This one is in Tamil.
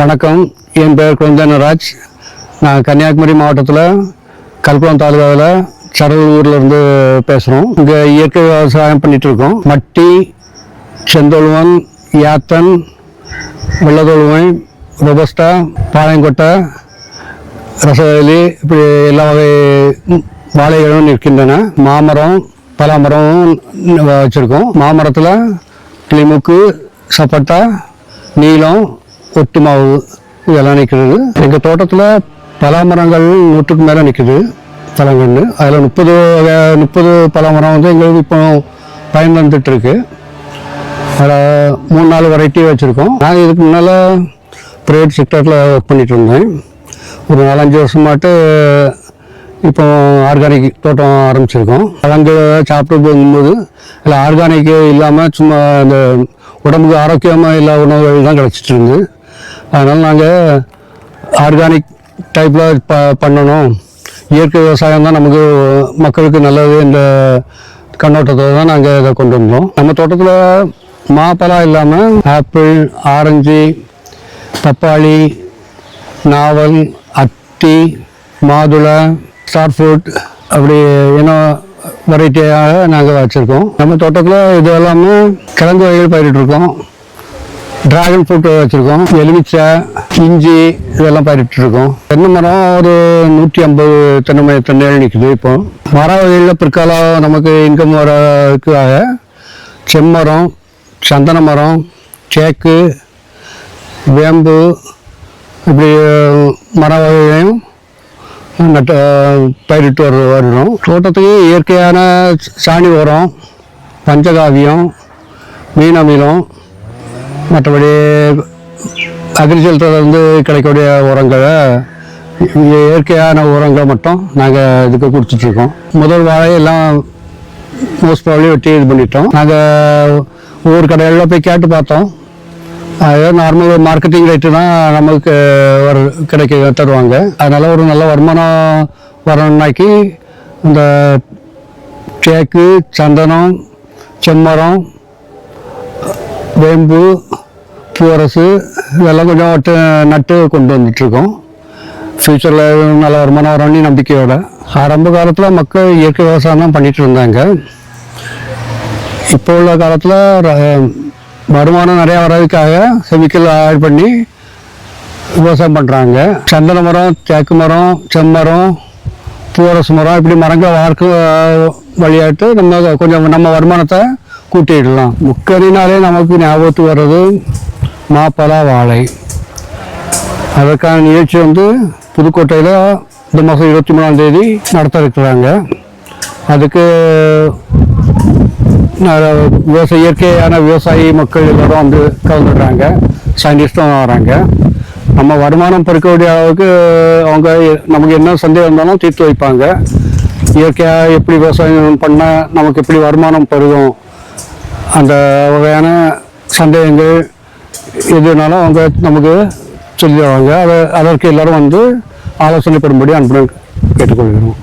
வணக்கம். என் பெயர் குழந்தனராஜ் நான் கன்னியாகுமரி மாவட்டத்தில் கல்குளம் தாலுகாவில் சரவூரில் இருந்து பேசுகிறோம் இங்கே இயற்கை விவசாயம் பண்ணிகிட்ருக்கோம் இருக்கோம். மட்டி செந்தொழுவன் யாத்தன் வெள்ளதொழுவன் ரொபஸ்டா பாளையங்கொட்டை ரசவேலி இப்படி எல்லா வகை வாழைகளும் நிற்கின்றன. மாமரம் பலாமரம் வச்சுருக்கோம். மாமரத்தில் கிளிமுக்கு சப்பட்டா நீலம் ஒட்டு மாவு இதெல்லாம் நிற்கிறது எங்கள் தோட்டத்தில் பலாமரங்கள் நூற்றுக்கு மேலே நிற்குது பழங்கன்று அதில் முப்பது முப்பது பலாமரம் வந்து எங்களுக்கு இப்போ பயன் வந்துட்டுருக்கு அதில் மூணு நாலு வெரைட்டி வச்சுருக்கோம். நான் இதுக்கு முன்னால் ப்ரைவேட் செக்டரில் ஒர்க் பண்ணிட்டு இருந்தேன். ஒரு நாலஞ்சு வருஷமாட்டு இப்போ ஆர்கானிக் தோட்டம் ஆரம்பிச்சிருக்கோம். பழங்கள் சாப்பிட்டு போகும்போது இல்லை ஆர்கானிக்கு இல்லாமல் சும்மா அந்த உடம்புக்கு ஆரோக்கியமாக இல்லாத உணவுகள் தான் கிடச்சிட்டு இருந்து. அதனால் நாங்கள் ஆர்கானிக் டைப்பில் ப பண்ணணும். இயற்கை விவசாயம் தான் நமக்கு மக்களுக்கு நல்லது என்ற கண்ணோட்டத்தை தான் நாங்கள் இதை கொண்டு வந்தோம். நம்ம தோட்டத்தில் மாப்பழம் இல்லாமல் ஆப்பிள் ஆரஞ்சு பப்பாளி நாவல் அத்தி மாதுளை ஸ்டார் ஃப்ரூட் அப்படி இன்னும் வெரைட்டியாக நாங்கள் வச்சுருக்கோம். நம்ம தோட்டத்தில் இது எல்லாமே கிழங்கு வகைகள் பயிரிட்டுருக்கோம். டிராகன் ஃப்ரூட் வச்சுருக்கோம். எலுமிச்சை இஞ்சி இதெல்லாம் பயிரிட்டுருக்கோம் தென்னை மரம் ஒரு நூற்றி ஐம்பது தென்னை மரம் தென்னைகள் நிற்குது இப்போ. மர வகையில் பிற்காலம் நமக்கு இன்கம் வரதுக்காக செம்மரம் சந்தன மரம் தேக்கு வேம்பு இப்படி மர வகையையும் நட்டு பயிரிட்டு வர வருகிறோம். தோட்டத்துக்கு இயற்கையான சாணி உரம் பஞ்சகாவியம் மீன் அமிலம் மற்றபடி அக்ரிகல்ச்சரில் இருந்து கிடைக்கக்கூடிய உரங்களை இங்கே இயற்கையான உரங்களை மட்டும் நாங்கள் இதுக்கு கொடுத்துட்ருக்கோம். முதல் வாழையெல்லாம் மோஸ்ட் ப்ராப்ளி வெட்டி இது பண்ணிட்டோம். நாங்கள் ஒவ்வொரு கடைகளில் போய் கேட்டு பார்த்தோம். அதே நார்மல் மார்க்கெட்டிங் ரேட்டு தான் நமக்கு ஒரு கிடைக்க தருவாங்க. அதனால் ஒரு நல்ல வருமானம் வரணுன்னாக்கி இந்த தேக்கு சந்தனம் செம்மரம் வேம்பு பூவரசு இதெல்லாம் கொஞ்சம் நட்டு நட்டு கொண்டு வந்துட்டுருக்கோம். ஃப்யூச்சரில் நல்ல வருமானம் வரும்னு நம்பிக்கையோட. ஆரம்ப காலத்தில் மக்கள் இயற்கை விவசாயம் தான் பண்ணிகிட்டு இருந்தாங்க. இப்போ உள்ள காலத்தில் வருமானம் நிறையா வர்றதுக்காக கெமிக்கல் ஆட் பண்ணி விவசாயம் பண்ணுறாங்க சந்தன மரம் தேக்கு மரம் செம்மரம் பூவரசு மரம் இப்படி மரங்கள் வார்க்கு வழியாட்டு நம்ம கொஞ்சம் நம்ம வருமானத்தை கூட்டிடலாம். முக்கறினாலே நமக்கு ஞாபகத்துக்கு வர்றது மாப்பலா வாழை. அதற்கான நிகழ்ச்சி வந்து புதுக்கோட்டையில் இந்த மாதம் இருபத்தி மூணாம் தேதி நடத்த இருக்கிறாங்க அதுக்கு விவசாய இயற்கையான விவசாயி மக்கள் எல்லாரும் வந்து கலந்துடுறாங்க. சயின்டிஸ்டும் வராங்க. நம்ம வருமானம் பெருக்கக்கூடிய அளவுக்கு அவங்க நமக்கு என்ன சந்தேகம் இருந்தாலும் தீர்த்து வைப்பாங்க. இயற்கையாக எப்படி விவசாயம் பண்ணால் நமக்கு எப்படி வருமானம் பெருகும்? அந்த வகையான சந்தேகங்கள் எதுனாலும் அவங்க நமக்கு சொல்லிடுவாங்க. அதை அதற்கு எல்லாரும் வந்து ஆலோசனை பெறும்படி அன்புடன் கேட்டுக்கொள்கிறோம்.